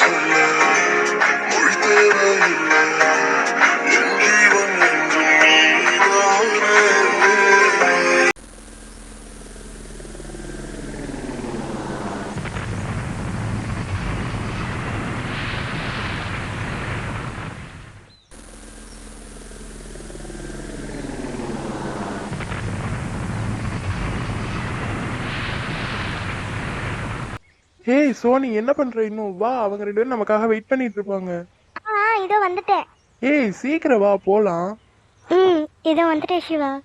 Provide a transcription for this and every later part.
சொல்ல ஏய் சோனி என்ன பண்ற இன்னும்? வா அவங்க ரெண்டு பேரும் நமக்காக வெயிட் பண்ணிட்டு இருப்பாங்க. ஆ இதோ வந்துட்டேன். ஏய் சீக்கிரம் வா போலாம். ம் இதோ வந்துட்டேன் சிவா.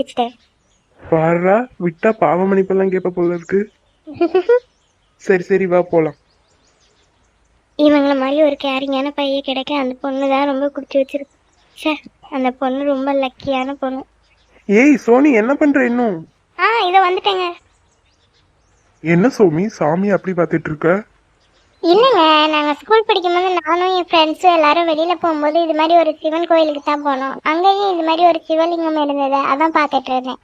அடிச்சிட்டேன் பாருடா விட்டா பாவ மன்னிப்பெல்லாம் கேட்ப போல இருக்கு. சரி சரி வா போலாம். இவங்கள மாதிரி ஒரு கேரிங்கான பையன் கிடைக்க அந்த பொண்ணு தான் ரொம்ப குடிச்சு வச்சிருக்கு. ச்சே அந்த பொண்ணு ரொம்ப லக்கியான பொண்ணு. ஏய் சோனி என்ன பண்ற இன்னும்? ஆ இதோ வந்துட்டேங்க. என்ன சோமி சாமி அப்படி பார்த்துட்டு இருக்க? இல்லைங்க நாங்கள் ஸ்கூல் படிக்கும்போது நானும் என் ஃப்ரெண்ட்ஸும் எல்லாரும் வெளியில் போகும்போது இது மாதிரி ஒரு சிவன் கோயிலுக்கு தான் போனோம். அங்கேயும் இது மாதிரி ஒரு சிவலிங்கம் இருந்தது அதான் பார்த்துட்டு இருந்தேன்.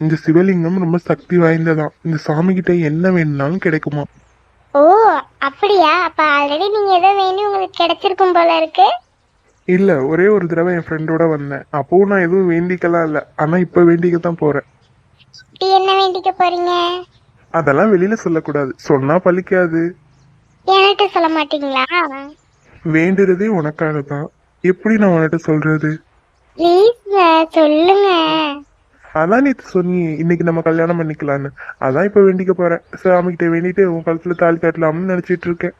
இந்த சிவலிங்கம் ரொம்ப சக்தி வாய்ந்ததான் இந்த சாமி கிட்ட என்ன வேணும்னாலும் கிடைக்குமா? ஓ அப்படியா? அப்போ ஆல்ரெடி நீங்கள் எதோ வேண்டி உங்களுக்கு கிடைச்சிருக்கும் போல இருக்கு. இல்ல ஒரே ஒரு தடவை என் ஃப்ரெண்டோட வந்தேன். அப்பவும் நான் எதுவும் வேண்டிக்கலாம் இல்ல. ஆனா இப்ப வேண்டிக்க தான் போறேன். இப்படி என்ன வேண்டிக்க போறீங்க? அதெல்லாம் வெளியில சொல்லக்கூடாது. சொன்னா பலிக்காது என்கிட்ட சொல்ல மாட்டீங்களா? வேண்டுறதே உனக்காக தான் எப்படி நான் உன்கிட்ட சொல்றது? ப்ளீஸ் சொல்லுங்க. அதான் நேத்து சொன்னியே இன்னைக்கு நம்ம கல்யாணம் பண்ணிக்கலான்னு அதான் இப்ப வேண்டிக்க போறேன். சாமி கிட்ட வேண்டிட்டு உன் கழுத்துல தாலி கட்டலாம்னு நினைச்சிட்டு இருக்கேன்.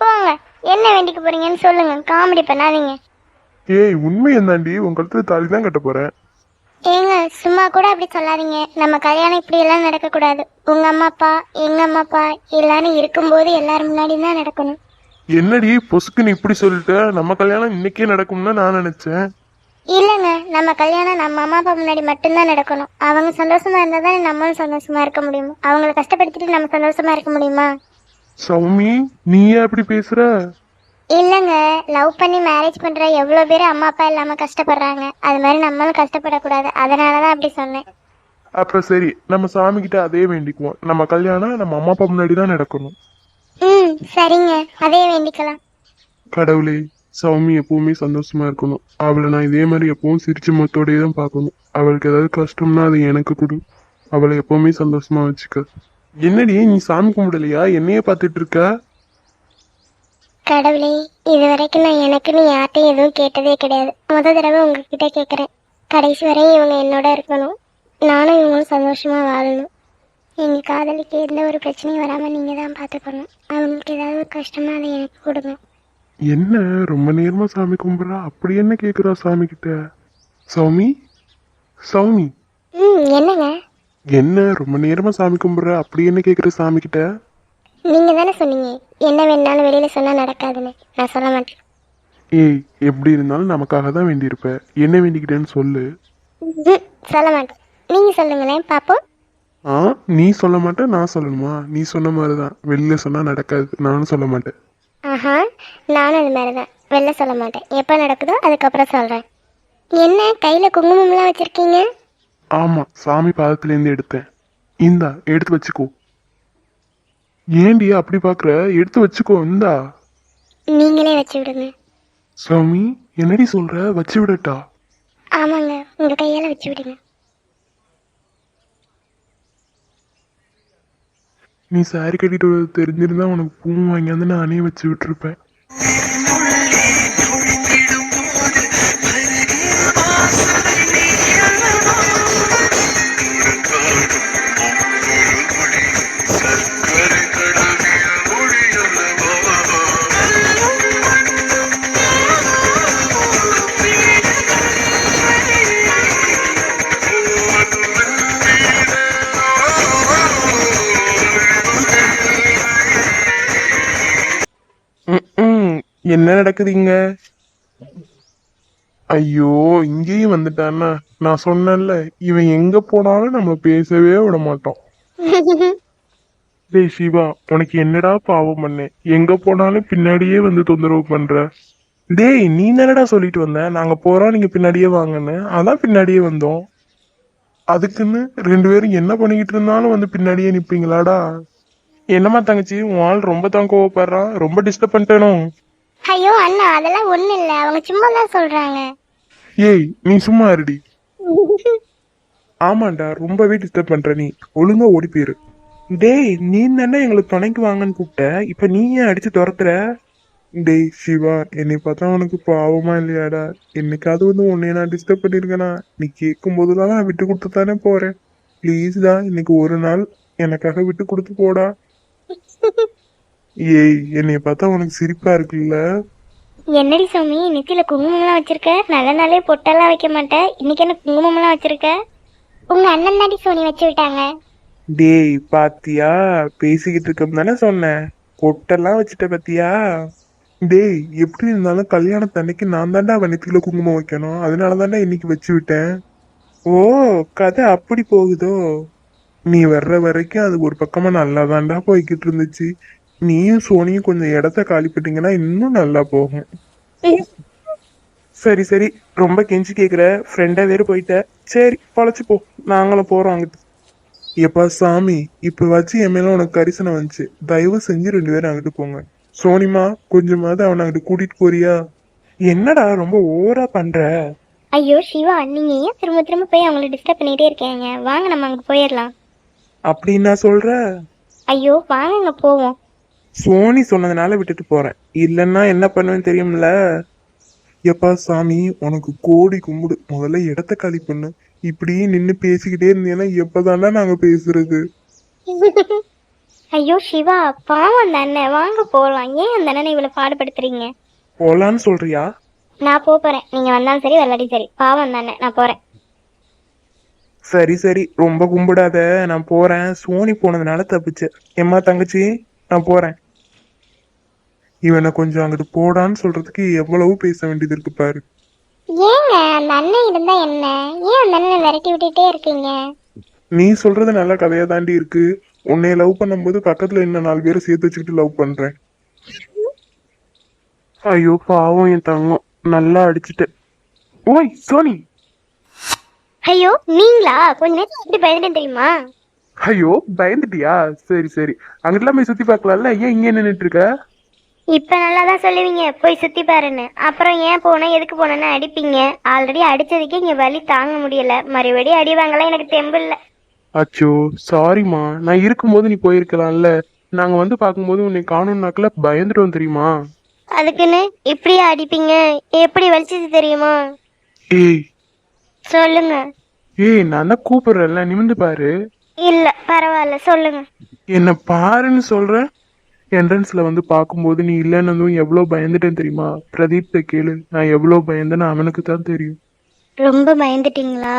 போங்க. என்ன வேண்டிக்க போறீங்கன்னு சொல்லுங்க. காமெடி பண்ணாதீங்க. ஏய் உண்மை என்னண்டி உன் கழுத்துல தாலி தான் கட்ட போறேன். ஏங்க சும்மா கூட அப்படி சொல்லாதீங்க. நம்ம கல்யாணம் இப்படி எல்லாம் நடக்கக்கூடாது. உங்க அம்மா அப்பா எங்க அம்மா அப்பா எல்லாரும் இருக்கும்போது எல்லாரும் முன்னாடி தான் நடக்கணும். என்னடி பொசுக்குன்னு இப்படி சொல்லிட்ட? நம்ம கல்யாணம் இன்னைக்கே நடக்கும்னு நான் நினைச்சேன். இல்லைங்க நம்ம கல்யாணம் நம்ம அம்மா அப்பா முன்னாடி மட்டும்தான் நடக்கணும். அவங்க சந்தோஷமா இருந்தா தானே நம்மளும் சந்தோஷமா இருக்க முடியும். அவங்கள கஷ்டப்படுத்திட்டு நம்ம சந்தோஷமா இருக்க முடியுமா? சௌமி நீயே அப்படி பேசுற? இல்லைங்க லவ் பண்ணி மேரேஜ் பண்ற எவ்வளோ பேர் அம்மா அப்பா இல்லாம கஷ்டப்படுறாங்க. அது மாதிரி நம்மளும் கஷ்டப்படக்கூடாது. அதனால தான் அப்படி சொன்னேன். அப்ப சரி நம்ம சாமி கிட்ட அதே வேண்டிக்குவோம். நம்ம கல்யாணம் நம்ம அம்மா அப்பா முன்னாடி தான் நடக்கணும். ம் சரிங்க. அதே வேண்டிக்கலாம். கடவுளே சௌமி எப்பவுமே சந்தோஷமா இருக்கணும். அவளை நான் இதே மாதிரி எப்பவும் சிரிச்ச முகத்தோடயே தான் பார்க்கணும். அவளுக்கு ஏதாவது கஷ்டம்னா அது எனக்கு கொடு. அவளை எப்பவுமே சந்தோஷமா வச்சுக்க. என்னடி நீ சாமி கும்பிடலையா? என்னையே பார்த்துட்டு இருக்க? கடவுளே இது வரைக்கும் நான் எனக்குன்னு யார்ட்டையும் எதுவும் கேட்டதே கிடையாது. முத தடவை உங்ககிட்ட கேட்குறேன் கடைசி வரையும் இவங்க என்னோட இருக்கணும். நானும் இவங்களும் சந்தோஷமா வாழணும். எங்கள் காதலிக்கு எந்த ஒரு பிரச்சனையும் வராமல் நீங்கள் தான் பார்த்துக்கணும் அவங்களுக்கு ஏதாவது ஒரு கஷ்டமா அதை எனக்கு கொடுங்க. என்ன? ரொம்ப நேரமா சாமி கும்பிட்றா? அப்படி என்ன கேக்குறா சாமி கிட்ட? சௌமி? சௌமி? ம் என்னங்க? என்ன? ரொம்ப நேரமா சாமி கும்பிட்ற? அப்படி என்ன கேக்குற சாமி கிட்ட? நீங்கள் தானே சொன்னீங்க. என்ன வேணாலும் வெளியில் சொன்னால் நடக்காதுன்னு. நான் சொல்ல மாட்டேன். ஏய் எப்படி இருந்தாலும் நமக்காக தான் வேண்டியிருப்ப. என்ன வேண்டிக்கிட்டேன்னு சொல்லு. ம் சொல்ல மாட்டேன். நீங்கள் சொல்லுங்களேன் பார்ப்போம் ஆ நீ சொல்ல மாட்ட நான் சொல்லணுமா? நீ சொன்ன மாதிரி தான் வெளியில சொன்னா நடக்காது. நானும் சொல்ல மாட்டேன். ஆஹா நானும் அது மாதிரி தான் வெளில சொல்ல மாட்டேன். எப்போ நடக்குதோ அதுக்கப்புறம் சொல்கிறேன் என்ன கையில் குங்குமம்லாம் வச்சுருக்கீங்க? ஆமா சாமி பாதத்துலேருந்து எடுத்தேன். இந்தா எடுத்து வச்சுக்கோ. ஏண்டி அப்படி பாக்குற? எடுத்து வச்சுக்கோ இந்தா. நீங்களே வச்சு விடுங்க. சாமி என்னடி சொல்ற? வச்சு விடட்டா? ஆமாங்க உங்கள் கையால் வச்சு விடுங்க. நீ சாரி கட்டிட்டு தெரிஞ்சிருந்தா உனக்கு பூ வாங்கியாந்து நானே வச்சு விட்டுருப்பேன். என்ன நடக்குதுங்க? ஐயோ இங்கேயும் வந்துட்டானா நான் சொன்னேன்ல இவன் எங்க போனாலும் நம்ம பேசவே விட மாட்டோம் டேய் சிவா உனக்கு என்னடா பாவம் பண்ணேன் எங்க போனாலும் பின்னாடியே வந்து தொந்தரவு பண்ற. டேய் நீ என்னடா சொல்லிட்டு வந்த? நாங்க போறோம் நீங்க பின்னாடியே வாங்கன்னு. அதான் பின்னாடியே வந்தோம். அதுக்குன்னு ரெண்டு பேரும் என்ன பண்ணிக்கிட்டு இருந்தாலும் வந்து பின்னாடியே நிப்பீங்களாடா? என்னம்மா தங்கச்சி உன் ஆள் ரொம்ப தான் கோவப்படுறான் ரொம்ப டிஸ்டர்ப் பண்ணிட்டேனோ? ஐயோ அண்ணா அதெல்லாம் ஒண்ணும் இல்ல. அவங்க சும்மா தான் சொல்றாங்க. ஏய் நீ சும்மா இருடி. ஆமாண்டா ரொம்பவே டிஸ்டர்ப் பண்ற நீ. ஒழுங்கா ஓடி போயிரு. டேய் நீ தானே எங்களுக்கு துணைக்கு வாங்கன்னு கூப்பிட்ட. இப்ப நீ ஏன் அடிச்சு துரத்துற? டேய் சிவா என்னை பார்த்தா உனக்கு பாவமா இல்லையாடா. என்னைக்காவது வந்து உன்னை நான் டிஸ்டர்ப் பண்ணிருக்கேனா? நீ கேட்கும் போதுலாம் நான் விட்டு கொடுத்து தானே போறேன் ப்ளீஸ்டா இன்னைக்கு ஒரு நாள் எனக்காக விட்டு கொடுத்து போடா. ஏய் என்னைய பார்த்தா உனக்கு சிரிப்பா இருக்குல்ல? என்னடி சாமி நெத்தியில குங்குமம்லாம் வச்சிருக்க? நல்ல நாளே பொட்டெல்லாம் வைக்க மாட்டேன் இன்னைக்கு என்ன குங்குமம்லாம் வச்சிருக்க? உங்க அண்ணன் தாடி சோனி வச்சு விட்டாங்க. டேய் பாத்தியா? பேசிக்கிட்டு இருக்கோம் தானே சொன்னேன் பொட்டெல்லாம் வச்சுட்ட பாத்தியா? டேய் எப்படி இருந்தாலும் கல்யாணத்தன்னைக்கு நான் தாண்டா வனத்துல குங்குமம் வைக்கணும். அதனால தாண்டா இன்னைக்கு வச்சு விட்டேன். ஓ கதை அப்படி போகுதோ? நீ வர்ற வரைக்கும் அது ஒரு பக்கமா நல்லா தாண்டா போய்கிட்டு இருந்துச்சு. நீயும் சோனியும் கொஞ்சம் இடத்த காலி பண்ணிட்டீங்கன்னா இன்னும் நல்லா போகும். சரி சரி. ரொம்ப கெஞ்சி கேக்குற. ஃப்ரெண்டா வேறு போயிட்ட. சரி பொழைச்சு போ. நாங்களும் போறோம் அங்கிட்டு. எப்பா சாமி இப்ப வச்சு என் மேல உனக்கு கரிசனை வந்துச்சு. தயவு செஞ்சு ரெண்டு பேரும் அங்கிட்டு போங்க. சோனிமா கொஞ்சமாவது அவனை அங்கிட்டு கூட்டிட்டு போறியா? என்னடா ரொம்ப ஓவரா பண்ற? ஐயோ சிவா நீங்க ஏன் திரும்ப திரும்ப போய் அவங்கள டிஸ்டர்ப் பண்ணிட்டே இருக்கீங்க? வாங்க நம்ம அங்க போயிடலாம். அப்படின்னா சொல்ற? ஐயோ வாங்க போவோம். சோனி சொன்னதுனால விட்டுட்டு போறேன். இல்லைன்னா என்ன பண்ணுவேன்னு தெரியும்ல? எப்பா சாமி உனக்கு கோடி கும்பிடு. முதல்ல இடத்த காலி பண்ணு. இப்படியே நின்னு பேசிக்கிட்டே இருந்தீங்கன்னா எப்பதாண்டா நாங்க பேசுறது? ஐயோ சிவா பாவம் அண்ணன் வாங்க போகலாம் ஏன் அந்த அண்ணனை இவ்வளவு பாடுபடுத்துறீங்க? போலான்னு சொல்றியா? நான் போப் போறேன். நீங்க வந்தாலும் சரி வரலாட்டி சரி. பாவம் அண்ணன் நான் போறேன். சரி சரி. ரொம்ப கும்பிடாத. நான் போறேன். சோனி போனதுனால தப்பிச்ச. எம்மா தங்கச்சி நான் போறேன். இவனை கொஞ்சம் அங்கிட்டு போடான்னு சொல்றதுக்கு எவ்வளவு பேச வேண்டியது இருக்கு பாரு. ஏங்க அந்த அண்ணன் இருந்தா என்ன? ஏன் அந்த அண்ணனை விரட்டி விட்டுட்டே இருக்கீங்க? நீ சொல்றது நல்ல கதையா தாண்டி இருக்கு. உன்னை லவ் பண்ணும்போது பக்கத்துல இன்னும் நாலு பேரை சேர்த்து வச்சுக்கிட்டு லவ் பண்றேன். ஐயோ பாவம் என் தங்கம். நல்லா அடிச்சிட்டு ஓய் சோனி. ஐயோ நீங்களா? கொஞ்ச நேரம் எப்படி பயந்துட்டேன் தெரியுமா? ஐயோ பயந்துட்டியா? சரி சரி. அங்கிட்டலாம் போய் சுத்தி பார்க்கலாம்ல? ஏன் இங்கே நின்னுட்டு இருக்க? இப்ப நல்லா தான் சொல்லுவீங்க. போய் சுத்தி பாருன்னு. அப்புறம் ஏன் போனேன் எதுக்கு போனேன்னு அடிப்பீங்க. ஆல்ரெடி அடிச்சதுக்கே இங்க வலி தாங்க முடியல. மறுபடியும் அடி வாங்கலாம் எனக்கு தெம்பு இல்ல. அச்சோ சாரிம்மா நான் இருக்கும்போது நீ போயிருக்கலாம்ல. நாங்க வந்து பார்க்கும்போது உன்னை காணும்னாக்கல பயந்துட்டோம் தெரியுமா? அதுக்குன்னு இப்படியே அடிப்பீங்க? எப்படி வலிச்சது தெரியுமா? ஏய். சொல்லுங்க. ஏய் நான் தான் கூப்பிடுறேன்ல. நிமிந்து பாரு. இல்ல பரவாயில்ல. சொல்லுங்க. என்ன பாருன்னு சொல்றேன் என்ட்ரன்ஸ்ல வந்து பார்க்கும்போது நீ இல்லைன்னதும் எவ்வளோ பயந்துட்டேன் தெரியுமா? பிரதீப்ட கேளு. நான் எவ்வளோ பயந்தேன்னு அவனுக்கு தான் தெரியும். ரொம்ப பயந்துட்டீங்களா?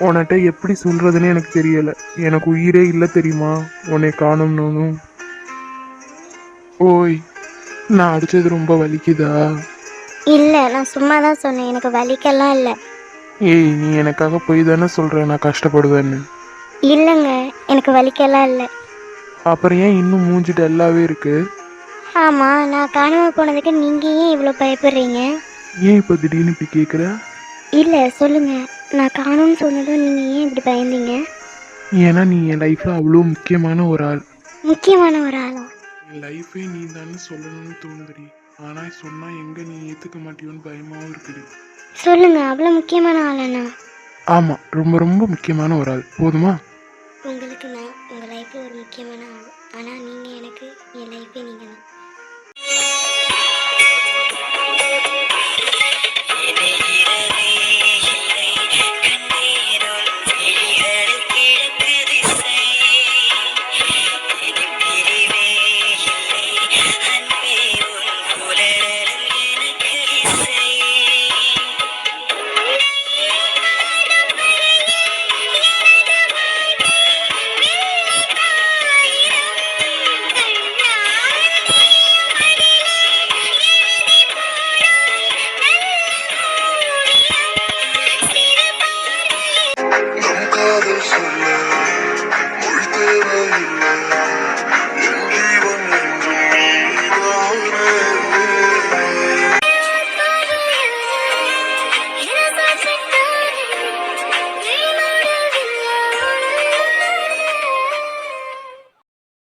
உன்கிட்ட எப்படி சொல்றதுன்னு எனக்கு தெரியல. எனக்கு உயிரே இல்லை தெரியுமா? உன்னை காணும்னு. ஓய் நான் அடிச்சது ரொம்ப வலிக்குதா? இல்ல நான் சும்மா தான் சொன்னேன். எனக்கு வலிக்கெல்லாம் இல்ல. ஏய் நீ எனக்காக போய் தானே சொல்ற? நான் கஷ்டப்படுவேன்னு. இல்லைங்க எனக்கு வலிக்கெல்லாம் இல்ல. அப்புறம் ஏன் இன்னும் மூஞ்சி டல்லாவே இருக்கு? ஆமா நான் காணாம போனதுக்கு நீங்க ஏன் இவ்வளவு பயப்படுறீங்க? ஏன் இப்போ திடீர்னு இப்படி கேட்குற இல்ல சொல்லுங்க. நான் காணும்னு சொன்னதும் நீங்க ஏன் இப்படி பயந்தீங்க? ஏன்னா நீ என் லைஃப்ல அவ்வளோ முக்கியமான ஒரு ஆள். முக்கியமான ஒரு ஆளா? என் லைஃபே நீ தானே சொல்லணும்னு தோணுதுடி. ஆனா சொன்னா எங்க நீ ஏத்துக்க மாட்டியோன்னு பயமாவும் இருக்குடி. சொல்லுங்க அவ்வளவு முக்கியமான ஆளாண்ணா ஆமா ரொம்ப ரொம்ப முக்கியமான ஒரு ஆள். போதுமா? நான் உங்க லைஃப்ல Jason.